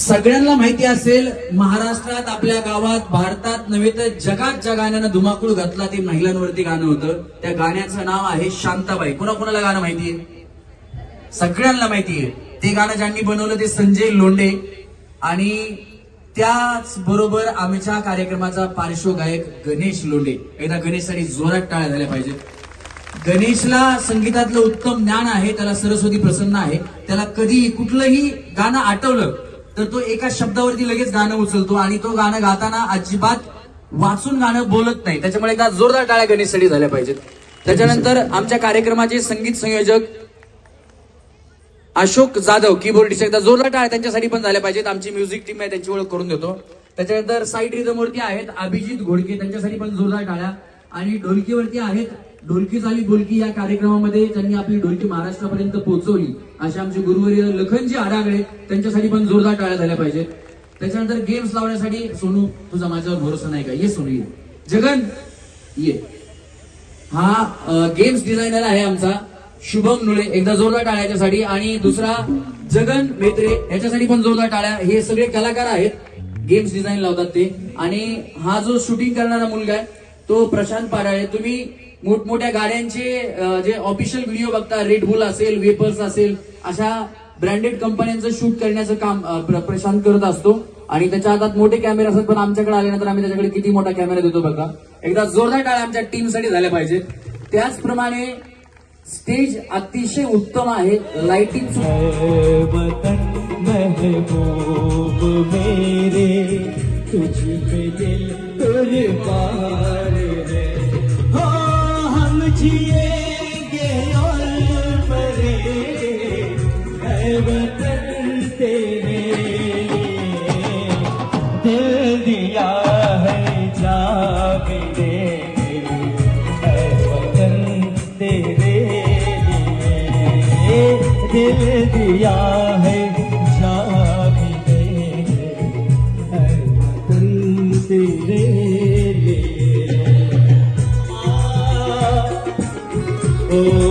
सगळ्यांना माहिती असेल महाराष्ट्रात आपल्या गावात भारतात नव्हे तर जगात ज्या गाण्यानं धुमाकूळ घातला ते महिलांवरती गाणं होतं. त्या गाण्याचं नाव आहे शांताबाई. कोणा कोणाला गाणं माहितीये? सगळ्यांना माहितीये. ते गाणं ज्यांनी बनवलं ते संजय लोंडे आणि त्याच बरोबर आमच्या कार्यक्रमाचा पार्श्वगायक गणेश लोंडे. एकदा गणेशसाठी जोरात टाळ्या झाल्या पाहिजेत. गणेशला संगीतातलं उत्तम ज्ञान आहे त्याला सरस्वती प्रसन्न आहे. त्याला कधी कुठलंही गाणं आठवलं तर तो एका शब्दावरती लगेच गाणं उचलतो आणि तो गाणं गाताना अजिबात वाचून गाणं बोलत नाही. त्याच्यामुळे एकदा जोरदार टाळ्या गणेशसाठी झाल्या पाहिजेत. त्याच्यानंतर आमच्या कार्यक्रमाचे संगीत संयोजक अशोक जाधव कीबोर्डिस्ट एकदा जोरदार टाळ्या त्यांच्यासाठी पण झाल्या पाहिजेत. आमची म्युझिक टीम आहे त्यांची ओळख करून देतो. त्याच्यानंतर साईड रिदमवरती आहेत अभिजित घोडके त्यांच्यासाठी पण जोरदार टाळ्या. आणि ढोलकीवरती आहेत ढोलकी झाली ढोलकी या कार्यक्रमामध्ये त्यांनी आपली ढोलकी महाराष्ट्रापर्यंत पोहोचवली. असे आमचे गुरुवर्य लखनजी आडागळे त्यांच्यासाठी पण जोरदार टाळ्या झाल्या पाहिजेत. त्याच्यानंतर गेम्स लावण्यासाठी सोनू तुझा माझ्यावर भरोसा नाही का? ये सोनू ये. जगन ये. हा गेम्स डिझायनर आहे आमचा. शुभम नुळे एकदा जोरदार टाळ्याच्यासाठी आणि दुसरा जगन मेत्रे याच्यासाठी पण जोरदार टाळ्या. हे सगळे कलाकार आहेत. गेम्स डिझाईन लावतात ते. आणि हा जो शूटिंग करणारा मुलगा आहे तो प्रशांत पाराळे तुम्ही मोठमोठ्या गाड्यांचे जे ऑफिशियल व्हिडिओ बघता रेडबुल असेल वेपर्स असेल अशा ब्रँडेड कंपन्यांचं शूट करण्याचं काम प्र- प्रशांत करत असतो. आणि त्याच्या हातात मोठे कॅमेरे असतात पण आमच्याकडे आल्यानंतर आम्ही त्याच्याकडे किती मोठा कॅमेरा देतो बघा. एकदा जोरदार टाळ्या आमच्या टीमसाठी झाल्या पाहिजेत त्याचप्रमाणे स्टेज अतिशय उत्तम आहे लाइटिंग जिएंगे और मरेंगे है वतन तेरे दिल दिया है जा भी देंगे वतन तेरे दिल दिया है Oh.